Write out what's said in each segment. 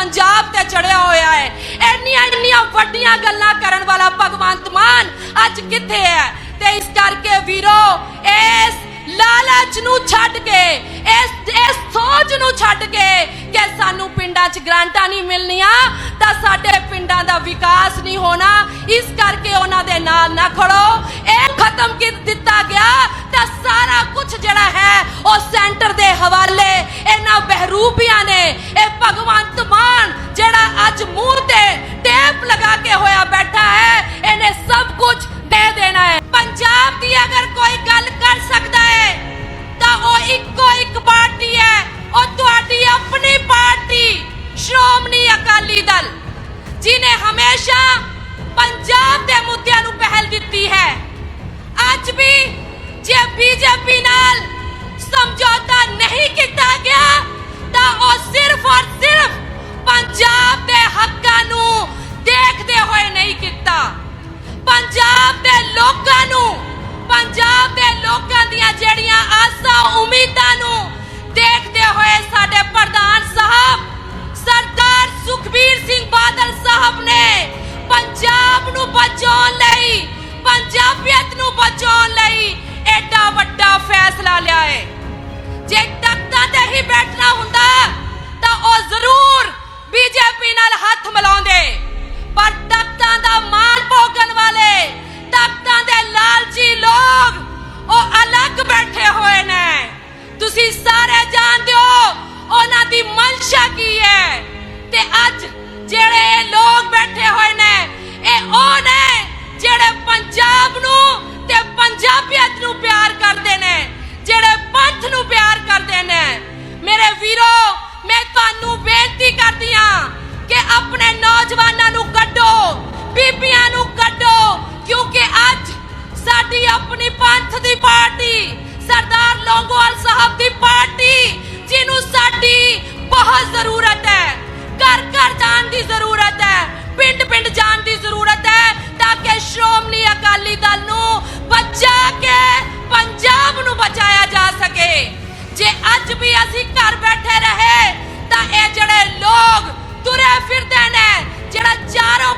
ਪੰਜਾਬ ਤੇ ਚੜਿਆ ਹੋਇਆ ਹੈ। ਇੰਨੀਆਂ ਇੰਨੀਆਂ ਵੱਡੀਆਂ ਗੱਲਾਂ ਕਰਨ ਵਾਲਾ ਭਗਵੰਤ ਮਾਨ ਅੱਜ ਕਿੱਥੇ ਹੈ? ਤੇ ਇਸ ਕਰਕੇ ਵੀਰੋ, ਇਸ ਲਾਲਚ ਨੂੰ ਛੱਡ ਕੇ, ਇਸ ਇਸ ਸੋਚ ਨੂੰ ਛੱਡ ਕੇ ਕਿ ਸਾਨੂੰ ਪਿੰਡਾਂ 'ਚ ਗ੍ਰਾਂਟਾਂ ਨਹੀਂ ਮਿਲਣੀਆਂ, ਤਾਂ ਸਾਡੇ ਪਿੰਡਾਂ ਦਾ ਵਿਕਾਸ ਨਹੀਂ ਹੋਣਾ। ਇਸ ਕਰਕੇ ਉਹਨਾਂ ਦੇ ਨਾਲ ਨਾ ਖੜੋ। ਇਹ ਖਤਮ ਕਰ ਦਿੱਤਾ ਗਿਆ, ਤਾਂ ਸਾਰਾ ਕੁਝ ਜਿਹੜਾ ਹੈ, ਉਹ ਸੈਂਟਰ ਦੇ ਹਵਾਲੇ ਇਹਨਾਂ ਬਹਿਰੂਪੀਆਂ ਅੱਜ ਜੇ ਬੀਜੇਪੀ ਨਾਲ ਸਮਝੌਤਾ ਨਹੀਂ ਕੀਤਾ ਗਿਆ, ਤਾਂ ਉਹ ਸਿਰਫ ਔਰ ਸਿਰਫ ਪੰਜਾਬ ਦੇ ਹੱਕਾਂ ਨੂੰ ਦੇਖਦੇ ਹੋਏ ਨਹੀਂ ਕੀਤਾ। ਪੰਜਾਬ ਦੇ ਲੋਕਾਂ ਨੂੰ, ਪੰਜਾਬ ਦੇ ਲੋਕਾਂ ਦੀਆਂ ਜਿਹੜੀਆਂ ਆਸਾਂ, ਉਮੀਦਾਂ ਨੂੰ ਦੇਖਦੇ ਹੋਏ ਸਾਡੇ ਪ੍ਰਧਾਨ ਸਾਹਿਬ, ਸਰਦਾਰ ਸੁਖਬੀਰ ਸਿੰਘ ਬਾਦਲ ਸਾਹਿਬ ਨੇ ਪੰਜਾਬ ਨੂੰ ਬਚਾਉਣ ਲਈ ਨੂੰ ਬਚਾਉਣ ਲਈ ਐਡਾ ਵੱਡਾ ਫੈਸਲਾ ਲਿਆ ਹੈ। ਜੇ ਤਖਤਾਂ ਤੇ ਹੀ ਬੈਠਣਾ ਹੁੰਦਾ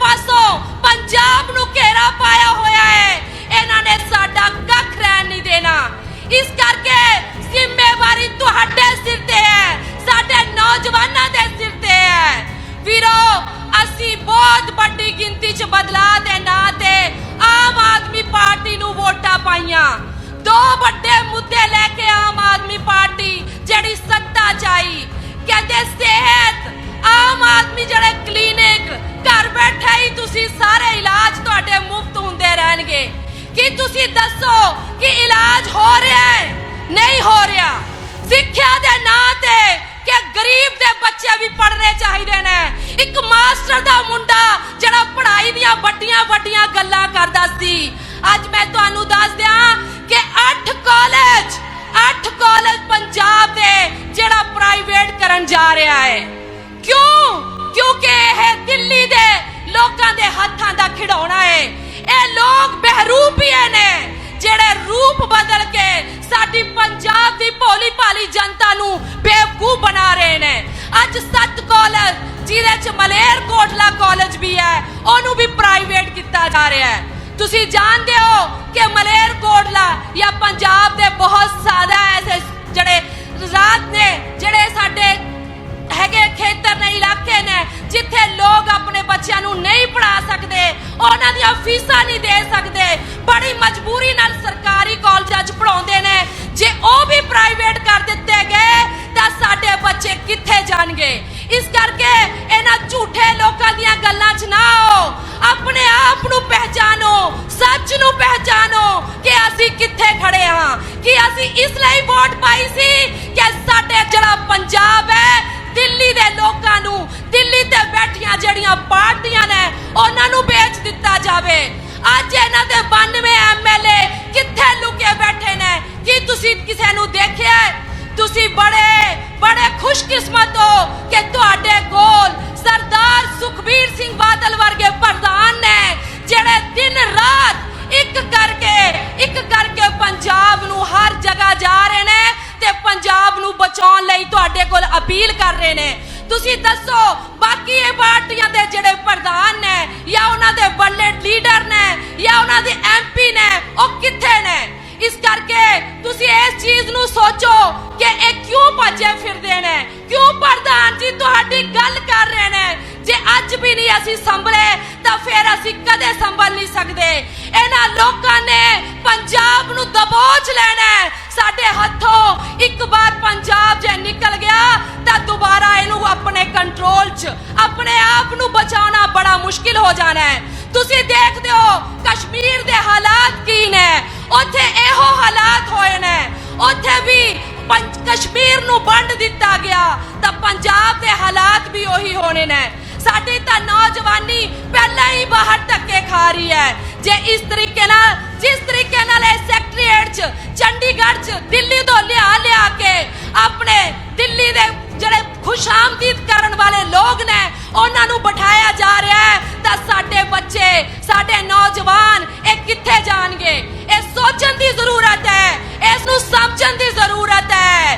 ਪਾਸੋਂ ਪੰਜਾਬ ਨੂੰ ਘੇਰਾ ਪਾਇਆ ਹੋਇਆ ਹੈ। ਇਹਨਾਂ ਨੇ ਸਾਡਾ ਕੱਖ ਰਹਿਣ ਨਹੀਂ ਦੇਣਾ। ਇਸ ਕਰਕੇ ਜ਼ਿੰਮੇਵਾਰੀ ਤੁਹਾਡੇ ਸਿਰ ਤੇ ਹੈ। ਸਾਡੇ ਨੌਜਵਾਨਾਂ ਦੇ ਸਿਰ ਤੇ ਹੈ। ਵੀਰੋ, ਅਸੀਂ ਬਹੁਤ ਵੱਡੀ ਗਿਣਤੀ 'ਚ ਬਦਲਾਅ ਦੇ ਨਾਂ ਤੇ ਆਮ ਆਦਮੀ ਪਾਰਟੀ ਨੂੰ ਵੋਟਾਂ ਪਾਈਆਂ। ਦੋ ਵੱਡੇ ਮੁੱਦੇ ਲੈ ਕੇ ਆਮ ਆਦਮੀ ਪਾਰਟੀ ਜਿਹੜੀ ਸੱਤਾ 'ਚ ਆਈ। ਕਹਿੰਦੇ ਸਿਹਤ, ਆਮ ਆਦਮੀ ਜਿਹੜੇ ਕਲੀਨਿਕ ਘਰ ਬੈਠੇ ਹੀ ਤੁਸੀਂ ਸਾਰੇ ਇਲਾਜ ਤੁਹਾਡੇ ਮੁਫਤ ਹੁੰਦੇ ਰਹਿਣਗੇ। ਕੀ ਤੁਸੀਂ ਦੱਸੋ ਕਿ ਇਲਾਜ ਹੋ ਰਿਹਾ ਹੈ? ਨਹੀਂ ਹੋ ਰਿਹਾ। ਸਿੱਖਿਆ ਦੇ ਨਾਂ ਤੇ ਕਿ ਗਰੀਬ ਦੇ ਬੱਚੇ ਵੀ ਪੜ੍ਹਨੇ ਚਾਹੀਦੇ ਨੇ। ਇੱਕ ਮਾਸਟਰ ਦਾ ਮੁੰਡਾ ਜਿਹੜਾ ਪੜ੍ਹਾਈ ਦੀਆਂ ਵੱਡੀਆਂ ਵੱਡੀਆਂ ਗੱਲਾਂ ਕਰਦਾ ਸੀ। ਅੱਜ ਮੈਂ ਤੁਹਾਨੂੰ ਦੱਸ ਦਿਆਂ ਕਿ 8 ਕਾਲਜ 8 ਕਾਲਜ ਪੰਜਾਬ ਦੇ ਜਿਹੜਾ ਪ੍ਰਾਈਵੇਟ ਕਰਨ ਜਾ ਰਿਹਾ ਹੈ। ਕਿਉਂ ਦਿੱਲੀ ਦੇ ਲੋਕਾਂ ਦੇ ਹੱਥਾਂ ਦਾ ਖਿਡੌਣਾ ਹੈ ਇਹ ਲੋਕ ਬਹਿਰੂਪੀਏ ਨੇ, ਜਿਹੜੇ ਰੂਪ ਬਦਲ ਕੇ ਸਾਡੀ ਪੰਜਾਬ ਦੀ ਭੋਲੀ ਭਾਲੀ ਜਨਤਾ ਨੂੰ ਬੇਵਕੂਫ ਬਣਾ ਰਹੇ ਨੇ। ਅੱਜ ਸੱਤ ਕਾਲਜ, ਜਿਹਦੇ ਚ ਮਲੇਰ ਕੋਟਲਾ ਕਾਲਜ ਵੀ ਹੈ, ਉਹਨੂੰ ਵੀ ਪ੍ਰਾਈਵੇਟ ਕੀਤਾ ਜਾ ਰਿਹਾ ਹੈ। ਤੁਸੀਂ ਜਾਣਦੇ ਹੋ ਕਿ ਮਲੇਰ ਕੋਟਲਾ ਜਾਂ ਪੰਜਾਬ ਦੇ ਬਹੁਤ ਸਾਦਾ ਐਸੇ ਜਿਹੜੇ ਰਾਤ ਨੇ, ਜਿਹੜੇ ਸਾਡੇ ਹੈਗੇ ਖੇਤਰ ਨੇ, ਇਲਾਕੇ ਨੇ, ਜਿੱਥੇ ਲੋਕ ਆਪਣੇ ਬੱਚਿਆਂ ਨੂੰ ਨਹੀਂ ਪੜਾ ਸਕਦੇ, ਉਹਨਾਂ ਦੀਆਂ ਫੀਸਾਂ ਨਹੀਂ ਦੇ ਸਕਦੇ। ਬੜੀ ਮਜਬੂਰੀ ਨਾਲ ਸਰਕਾਰੀ ਕਾਲਜਾਂ 'ਚ ਪੜਾਉਂਦੇ ਨੇ। ਜੇ ਉਹ ਵੀ ਪ੍ਰਾਈਵੇਟ ਕਰ ਦਿੱਤੇ ਗਏ, ਤਾਂ ਸਾਡੇ ਬੱਚੇ ਕਿੱਥੇ ਜਾਣਗੇ? ਇਸ ਕਰਕੇ ਇਹਨਾਂ ਝੂਠੇ ਲੋਕਾਂ ਦੀਆਂ ਗੱਲਾਂ 'ਚ ਨਾ ਆਓ। ਆਪਣੇ ਆਪ ਨੂੰ ਪਹਿਚਾਨੋ, ਸੱਚ ਨੂੰ ਪਹਿਚਾਨੋ ਕਿ ਅਸੀਂ ਕਿੱਥੇ ਖੜੇ ਹਾਂ। ਕਿ ਅਸੀਂ ਇਸ ਲਈ ਵੋਟ ਪਾਈ ਸੀ ਕਿ ਸਾਡੇ ਜਿਹੜਾ ਪੰਜਾਬ ਹੈ ਦਿੱਲੀ ਦੇ ਲੋਕਾਂ ਨੂੰ, ਦਿੱਲੀ ਤੇ ਬੈਠੀਆਂ ਜਿਹੜੀਆਂ ਪਾਰਟੀਆਂ ਨੇ, ਉਹਨਾਂ ਨੂੰ ਵੇਚ ਦਿੱਤਾ ਜਾਵੇ। ਅੱਜ ਇਹਨਾਂ ਦੇ 92 ਐਮਐਲਏ ਕਿੱਥੇ ਲੁਕੇ ਬੈਠੇ ਨੇ? ਕੀ ਤੁਸੀਂ ਕਿਸੇ ਨੂੰ ਦੇਖਿਆ ਤੁਸੀਂ ਬੜੇ ਬੜੇ ਖੁਸ਼ਕਿਸਮਤ ਹੋ ਕਿ ਤੁਹਾਡੇ ਕੋਲ ਸਰਦਾਰ ਸੁਖਬੀਰ ਸਿੰਘ ਬਾਦਲ ਵਰਗੇ ਪ੍ਰਧਾਨ ਨੇ, ਜਿਹੜੇ ਦਿਨ ਰਾਤ ਰਹੇ ਤੁਹਾਡੇ ਕੋਲ ਅਪੀਲ ਕਰ ਰਹੇ ਨੇ। ਤੁਸੀਂ ਦੱਸੋ, ਬਾਕੀ ਇਹ ਪਾਰਟੀਆਂ ਦੇ ਜਿਹੜੇ ਪ੍ਰਧਾਨ ਨੇ, ਜਾਂ ਉਹਨਾਂ ਦੇ ਵੱਡੇ ਲੀਡਰ ਨੇ, ਜਾਂ ਉਹਨਾਂ ਦੇ ਐਮਪੀ ਨੇ, ਉਹ ਕਿੱਥੇ ਨੇ? ਇਸ ਕਰਕੇ ਤੁਸੀਂ ਇਸ ਚੀਜ਼ ਨੂੰ ਸੋਚੋ ਕਿ ਇਹ ਕਿਉਂ ਭੱਜੇ ਫਿਰਦੇ ਨੇ? ਕਿਉਂ ਪ੍ਰਧਾਨ ਜੀ ਤੁਹਾਡੀ ਗੱਲ ਕਰ ਰਹੇ ਨੇ? ਜੇ ਅੱਜ ਵੀ ਨਹੀਂ ਅਸੀਂ ਸੰਭਲੇ, ਤਾਂ ਫਿਰ ਅਸੀਂ ਕਦੇ ਸੰਭਲ ਨਹੀਂ ਸਕਦੇ। ਇਹਨਾਂ ਲੋਕਾਂ ਨੇ ਪੰਜਾਬ ਨੂੰ ਦਬੋਚ ਲੈਣਾ ਸਾਡੇ ਹੱਥੋਂ ਇੱਕ ਵਾਰ ਪੰਜਾਬ ਜੇ ਨਿਕਲ ਗਿਆ ਤਾਂ ਦੁਬਾਰਾ ਇਹਨੂੰ ਆਪਣੇ ਕੰਟਰੋਲ 'ਚ, ਆਪਣੇ ਆਪ ਨੂੰ ਬਚਾਉਣਾ ਬੜਾ ਮੁਸ਼ਕਿਲ ਹੋ ਜਾਣਾ ਹੈ। ਤੁਸੀਂ ਦੇਖਦੇ ਹੋ ਕਸ਼ਮੀਰ ਦੇ ਹਾਲਾਤ ਕੀ ਨੇ। ਉੱਥੇ ਇਹੋ ਹਾਲਾਤ ਹੋਏ ਨੇ। ਉੱਥੇ ਵੀ ਕਸ਼ਮੀਰ ਨੂੰ ਵੰਡ ਦਿੱਤਾ ਗਿਆ ਤਾਂ ਪੰਜਾਬ ਦੇ ਹਾਲਾਤ ਵੀ ਉਹੀ ਹੋਣੇ ਨੇ। ਸਾਡੀ ਤਾਂ ਨੌਜਵਾਨੀ ਪਹਿਲਾਂ ਹੀ ਬਾਹਰ ਧੱਕੇ ਖਾ ਰਹੀ ਹੈ। ਜੇ ਇਸ ਤਰੀਕੇ ਨਾਲ ਚ, ਚੰਡੀਗੜ੍ਹ ਚ, ਦਿੱਲੀ ਤੋਂ ਲਿਆ ਲਿਆ ਕੇ ਆਪਣੇ ਦਿੱਲੀ ਦੇ ਜਿਹੜੇ ਖੁਸ਼ਾਮਦੀਦ ਕਰਨ ਵਾਲੇ ਲੋਕ ਨੇ, ਉਹਨਾਂ ਨੂੰ ਬਿਠਾਇਆ ਜਾ ਰਿਹਾ ਹੈ। ਤਾਂ ਸਾਡੇ ਬੱਚੇ, ਸਾਡੇ ਨੌਜਵਾਨ, ਇਹ ਕਿੱਥੇ ਜਾਣਗੇ? ਇਹ ਸੋਚਣ ਦੀ ਜ਼ਰੂਰਤ ਹੈ। ਇਸ ਨੂੰ ਸਮਝਣ ਦੀ ਜ਼ਰੂਰਤ ਹੈ।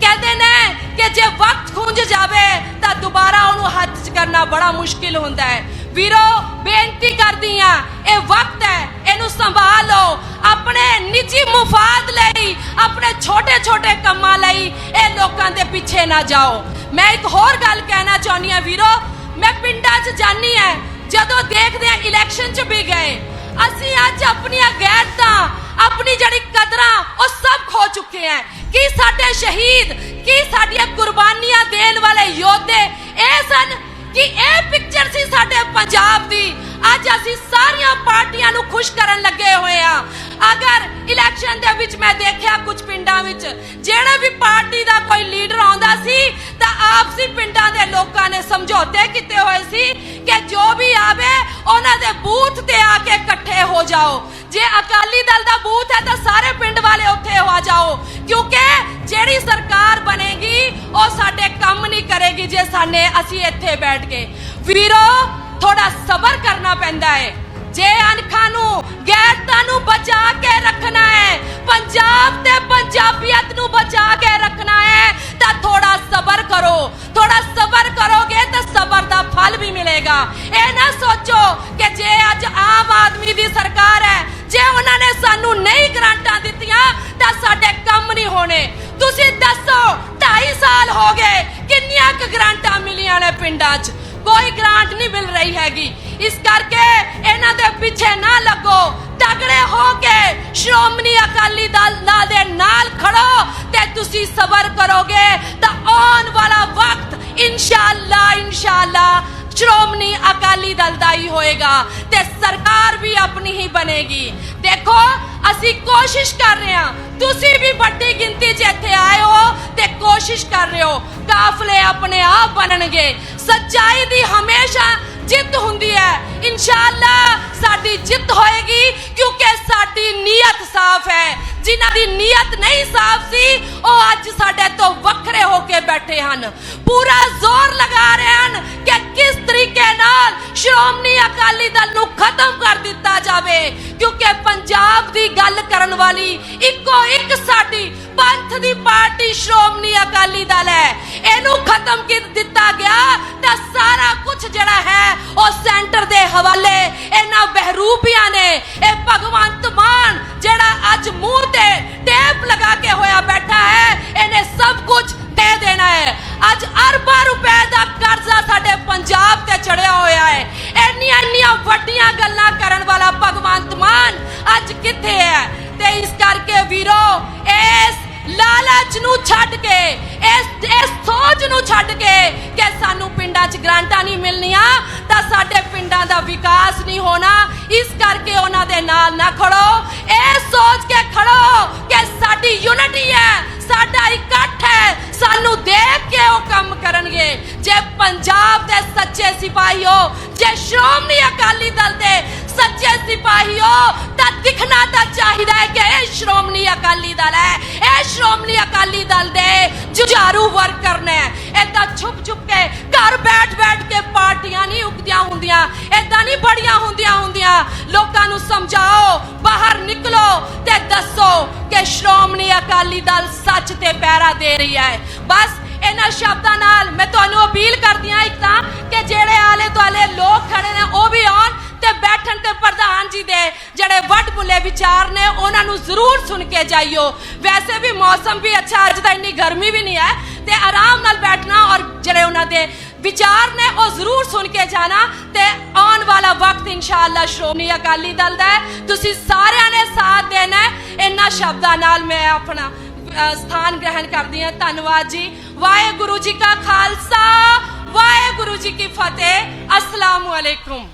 ਕਹਿੰਦੇ ਨੇ ਕਿ ਜੇ ਵਕਤ ਖੁੰਝ ਜਾਵੇ, ਤਾਂ ਦੁਬਾਰਾ ਉਹਨੂੰ ਹੱਥ 'ਚ ਕਰਨਾ ਬੜਾ ਮੁਸ਼ਕਿਲ ਹੁੰਦਾ ਹੈ। ਵੀਰੋ, ਬੇਨਤੀ ਕਰਦੀ ਆ ਇਹ ਵਕਤ ਹੈ। ਇਹਨੂੰ ਸੰਭਾਲੋ ਆਪਣੇ ਨਿੱਜੀ ਮੁਫਾਦ ਲਈ, ਆਪਣੇ ਛੋਟੇ-ਛੋਟੇ ਕੰਮਾਂ ਲਈ ਇਹ ਲੋਕਾਂ ਦੇ ਪਿੱਛੇ ਨਾ ਜਾਓ। ਮੈਂ ਇੱਕ ਹੋਰ ਗੱਲ ਕਹਿਣਾ ਚਾਹੁੰਦੀ ਆ ਵੀਰੋ, ਮੈਂ ਪਿੰਡਾਂ 'ਚ ਜਾਨੀ ਹੈ, ਜਦੋਂ ਦੇਖਦੇ ਆ ਇਲੈਕਸ਼ਨ 'ਚ ਵੀ ਗਏ, ਅਸੀਂ ਅੱਜ ਆਪਣੀਆਂ ਗੈਰਤਾਂ, ਆਪਣੀ ਜਿਹੜੀ ਕਦਰਾਂ, ਉਹ ਸਭ ਖੋ ਚੁੱਕੇ ਹੈ। ਕੀ ਸਾਡੇ ਸ਼ਹੀਦ, ਕੀ ਸਾਡੀਆਂ ਕੁਰਬਾਨੀਆਂ ਦੇਣ ਵਾਲੇ ਯੋਧੇ, ਇਹ ਸਨ ਕਿ ਇਹ ਪਿਕਚਰ ਸੀ ਸਾਡੇ ਪੰਜਾਬ ਦੀ। ਅੱਜ ਅਸੀਂ ਸਾਰੀਆਂ ਪਾਰਟੀਆਂ ਨੂੰ ਖੁਸ਼ ਕਰਨ ਲੱਗੇ ਹੋਏ ਆ ਇਲੈਕਸ਼ਨ ਦੇ ਵਿੱਚ ਮੈਂ ਦੇਖਿਆ ਕੁਝ ਪਿੰਡਾਂ ਵਿੱਚ। ਜਿਹੜੇ ਵੀ ਪਾਰਟੀ ਦਾ ਕੋਈ ਲੀਡਰ ਆਉਂਦਾ ਸੀ, ਤਾਂ ਆਪਸੀ ਪਿੰਡਾਂ ਦੇ ਲੋਕਾਂ ਨੇ ਸਮਝੌਤੇ ਕੀਤੇ ਹੋਏ ਸੀ ਕਿ ਜੋ ਵੀ ਆਵੇ, ਉਹਨਾਂ ਦੇ ਬੂਥ ਤੇ ਆ ਕੇ ਇਕੱਠੇ ਹੋ ਜਾਓ। ਜੇ ਅਕਾਲੀ ਦਲ ਦਾ ਬੂਥ ਹੈ, ਤਾਂ ਸਾਰੇ ਪਿੰਡ ਵਾਲੇ ਉੱਥੇ ਹੋ ਜਾਓ। ਕਿਉਂਕਿ ਜਿਹੜੀ ਸਰਕਾਰ ਬਣੇਗੀ, ਉਹ ਸਾਡੇ ਕੰਮ ਨਹੀਂ ਕਰੇਗੀ ਜੇ ਸਾਨੇ ਅਸੀਂ ਇੱਥੇ ਬੈਠ ਕੇ। ਵੀਰੋ ਥੋੜਾ ਸਬਰ ਕਰਨਾ ਪੈਂਦਾ ਹੈ ਜੇ ਅਨਖਾਂ ਨੂੰ, ਗੈਰਤਾ ਨੂੰ ਬਚਾ ਕੇ ਰੱਖਣਾ ਹੈ, ਪੰਜਾਬ ਤੇ ਪੰਜਾਬੀਅਤ ਨੂੰ ਬਚਾ ਕੇ ਰੱਖਣਾ ਹੈ, ਤਾਂ ਥੋੜਾ ਸਬਰ ਕਰੋ। ਥੋੜਾ ਸਬਰ ਕਰੋਗੇ ਤਾਂ ਸਬਰ ਦਾ ਫਲ ਵੀ ਮਿਲੇਗਾ। ਇਹ ਨਾ ਸੋਚੋ ਕਿ ਜੇ ਅੱਜ ਆਮ ਆਦਮੀ ਦੀ ਸਰਕਾਰ ਹੈ, ਜੇ ਉਹਨਾਂ ਨੇ ਸਾਨੂੰ ਨਹੀਂ ਗ੍ਰਾਂਟਾਂ ਦਿੱਤੀਆਂ, ਤਾਂ ਸਾਡੇ ਕੰਮ ਨਹੀਂ ਹੋਣੇ। ਤੁਸੀਂ ਦੱਸੋ 2.5 ਸਾਲ ਹੋ ਗਏ, ਕਿੰਨੀਆਂ ਕੁ ਗ੍ਰਾਂਟਾਂ ਮਿਲੀਆਂ ਨੇ ਪਿੰਡਾਂ 'ਚ? ਕੋਈ ਗ੍ਰਾਂਟ ਨਹੀਂ ਮਿਲ ਰਹੀ ਹੈਗੀ। ਇਸ ਕਰਕੇ ਇਹਨਾਂ ਦੇ ਪਿੱਛੇ ਨਾ ਲੱਗੋ। ਤਗੜੇ ਹੋ ਕੇ ਸ਼੍ਰੋਮਣੀ ਅਕਾਲੀ ਦਲ ਨਾਲ ਦੇ ਨਾਲ ਖੜੋ ਤੇ ਤੁਸੀਂ ਸਬਰ ਕਰੋਗੇ ਤਾਂ ਆਉਣ ਵਾਲਾ ਵਕਤ ਇਨਸ਼ਾਅੱਲਾ ਇਨਸ਼ਾਅੱਲਾ ਸ਼੍ਰੋਮਣੀ ਅਕਾਲੀ ਦਲ ਦਾ ਹੀ ਹੋਏਗਾ ਤੇ ਸਰਕਾਰ ਵੀ ਆਪਣੀ ਹੀ ਬਣੇਗੀ। ਦੇਖੋ, ਅਸੀਂ ਕੋਸ਼ਿਸ਼ ਕਰ ਰਹੇ ਹਾਂ। ਤੁਸੀਂ ਵੀ ਵੱਡੀ ਗਿਣਤੀ 'ਚ ਇੱਥੇ ਆਏ ਹੋ ਤੇ ਕੋਸ਼ਿਸ਼ ਕਰ ਰਹੇ ਹੋ। ਕਾਫਲੇ ਆਪਣੇ ਆਪ ਬਣਨਗੇ। ਸੱਚਾਈ ਦੀ ਹਮੇਸ਼ਾ ਜਿੱਤ ਹੁੰਦੀ ਹੈ। ਇਨਸ਼ਾਅੱਲਾ ਸਾਡੀ ਜਿੱਤ ਹੋਏਗੀ ਕਿਉਂਕਿ ਸਾਡੀ ਨੀਅਤ ਸਾਫ਼ ਹੈ। ਜਿਨ੍ਹਾਂ ਦੀ ਨੀਅਤ ਨਹੀਂ ਸਾਫ਼ ਸੀ, ਉਹ ਅੱਜ ਸਾਡੇ ਤੋਂ ਵੱਖਰੇ ਹੋ ਕੇ ਬੈਠੇ ਹਨ। ਪੂਰਾ ਜ਼ੋਰ ਲਗਾ ਰਹੇ ਹਨ ਕਿ ਕਿਸ ਤਰੀਕੇ ਨਾਲ ਸ਼੍ਰੋਮਣੀ ਅਕਾਲੀ ਦਲ ਖਤਮ ਕਰ ਦਿੱਤਾ ਜਾਵੇ, ਕਿਉਂਕਿ ਪੰਜਾਬ ਦੀ ਗੱਲ ਕਰਨ ਵਾਲੀ ਇੱਕੋ ਇੱਕ ਸਾਡੀ ਪੰਥ ਦੀ ਪਾਰਟੀ ਸ਼੍ਰੋਮਣੀ ਅਕਾਲੀ ਦਲ ਹੈ। ਇਹਨੂੰ ਖਤਮ ਕਰ ਦਿੱਤਾ ਗਿਆ ਤਾਂ ਸਾਰਾ ਕੁਝ ਜਿਹੜਾ ਹੈ, ਉਹ ਸੈਂਟਰ ਦੇ ਹਵਾਲੇ ਇਹਨਾਂ ਬਹਿਰੂਪੀਆਂ ਨੇ, ਇਹ ਭਗਵੰਤ ਮਾਨ ਜਿਹੜਾ ਅੱਜ ਮੂੰਹ ਤੇ ਟੇਪ ਲਗਾ ਕੇ ਹੋਇਆ ਬੈਠਾ ਹੈ, ਇਹਨੇ ਸਭ ਕੁਝ ਦੇ ਦੇਣਾ ਹੈ। ਅੱਜ ਅਰਬਾਂ ਰੁਪਏ ਦਾ ਕਰਜ਼ਾ ਸਾਡੇ ਪੰਜਾਬ ਤੇ ਚੜਿਆ ਹੋਇਆ ਹੈ। ਇੰਨੀਆਂ ਇੰਨੀਆਂ ਵੱਡੀਆਂ ਗੱਲਾਂ ਕਰਨ ਵਾਲਾ ਭਗਵੰਤ ਮਾਨ ਅੱਜ ਕਿੱਥੇ ਹੈ? ਤੇ ਇਸ ਕਰਕੇ ਵੀਰੋ, ਇਸ ਲਾਲਚ ਨੂੰ ਛੱਡ ਕੇ, ਇਸ ਇਸ ਸੋਚ ਨੂੰ ਛੱਡ ਕੇ ਕਿ ਸਾਨੂੰ ਪਿੰਡਾਂ 'ਚ ਗ੍ਰਾਂਟਾਂ ਨਹੀਂ ਮਿਲਣੀਆਂ, ਤਾਂ ਸਾਡੇ ਪਿੰਡਾਂ ਦਾ ਵਿਕਾਸ ਨਹੀਂ ਹੋਣਾ। ਇਸ ਕਰਕੇ ਉਹਨਾਂ ਦੇ ਨਾਲ ਨਾ ਖੜੋ। ਇਹ ਸੋਚ ਕੇ ਖੜੋ ਕਿ ਸਾਡੀ ਯੂਨਿਟੀ ਹੈ, ਸਾਡਾ ਇਕੱਠ ਹੈ ਸਾਨੂੰ ਦੇਖ ਕੇ ਉਹ ਕੰਮ ਕਰਨਗੇ। ਜੇ ਪੰਜਾਬ ਦੇ ਸੱਚੇ ਸਿਪਾਹੀ ਹੋ, ਜੇ ਸ਼੍ਰੋਮਣੀ ਅਕਾਲੀ ਦਲ ਦੇ ਸੱਚੇ ਸਿਪਾਹੀ ਹੋ, ਤਾਂ ਦਿਖਣਾ ਤਾਂ ਚਾਹੀਦਾ ਹੈ ਕਿ ਇਹ ਸ਼੍ਰੋਮਣੀ ਅਕਾਲੀ ਦਲ ਹੈ। ਇਹ ਸ਼੍ਰੋਮਣੀ ਅਕਾਲੀ ਦਲ ਦੇ ਜੁਝਾਰੂ ਵਰਕਰ ਨੇ। ਏਦਾਂ ਛੁਪ ਛੁਪ ਕੇ ਘਰ ਬੈਠ ਬੈਠ ਕੇ ਪਾਰਟੀਆਂ ਨਹੀਂ ਉਗਦੀਆਂ ਹੁੰਦੀਆਂ। ਏਦਾਂ ਨਹੀਂ ਬੜੀਆਂ ਹੁੰਦੀਆਂ ਹੁੰਦੀਆਂ। ਲੋਕਾਂ ਨੂੰ ਸਮਝਾਓ, ਬਾਹਰ ਨਿਕਲੋ ਤੇ ਦੱਸੋ ਤੇ ਸ਼੍ਰੋਮਣੀ ਅਕਾਲੀ ਦਲ ਸੱਚ ਤੇ ਪੈਰਾ ਦੇ ਰਿਹਾ ਹੈ। ਬਸ ਇਹਨਾਂ ਸ਼ਬਦਾਂ ਨਾਲ ਮੈਂ ਤੁਹਾਨੂੰ ਅਪੀਲ ਕਰਦੀ ਹਾਂ ਇੱਕ ਤਾਂ ਕਿ ਜਿਹੜੇ ਆਲੇ ਦੁਆਲੇ ਲੋਕ ਖੜੇ ਨੇ ਉਹ ਵੀ ਆਉਣ ਤੇ ਬੈਠਣ ਤੇ ਪ੍ਰਧਾਨ ਜੀ ਦੇ ਜਿਹੜੇ ਵੱਡ ਬੁੱਲੇ ਵਿਚਾਰ ਨੇ ਉਹਨਾਂ ਨੂੰ ਜ਼ਰੂਰ ਸੁਣ ਕੇ ਜਾਈਓ। ਵੈਸੇ ਵੀ ਮੌਸਮ ਵੀ ਅੱਛਾ, ਅੱਜ ਤਾਂ ਇੰਨੀ ਗਰਮੀ ਵੀ ਨਹੀਂ ਹੈ ਤੇ ਆਰਾਮ ਨਾਲ ਬੈਠਣਾ ਔਰ ਜਿਹੜੇ ਉਹਨਾਂ ਦੇ ਵਿਚਾਰ ਨੇ ਉਹ ਜ਼ਰੂਰ ਸੁਣ ਕੇ ਜਾਣਾ ਤੇ ਵਾਲਾ ਵਕਤ ਇਨਸ਼ਾਅੱਲਾ ਸ਼੍ਰੋਮਣੀ ਅਕਾਲੀ ਦਲ ਦਾ ਹੈ। ਤੁਸੀਂ ਸਾਰਿਆਂ ਨੇ ਸਾਥ ਦੇਣਾ ਹੈ। ਇਹਨਾਂ ਸ਼ਬਦਾਂ ਨਾਲ ਮੈਂ ਆਪਣਾ ਸਥਾਨ ਗ੍ਰਹਿਣ ਕਰਦੀ ਹਾਂ। ਧੰਨਵਾਦ ਜੀ। ਵਾਹਿਗੁਰੂ ਜੀ ਕਾ ਖਾਲਸਾ, ਵਾਹਿਗੁਰੂ ਜੀ ਕੀ ਫਤਿਹ। ਅਸਲਾਮੁ ਅਲੈਕੁਮ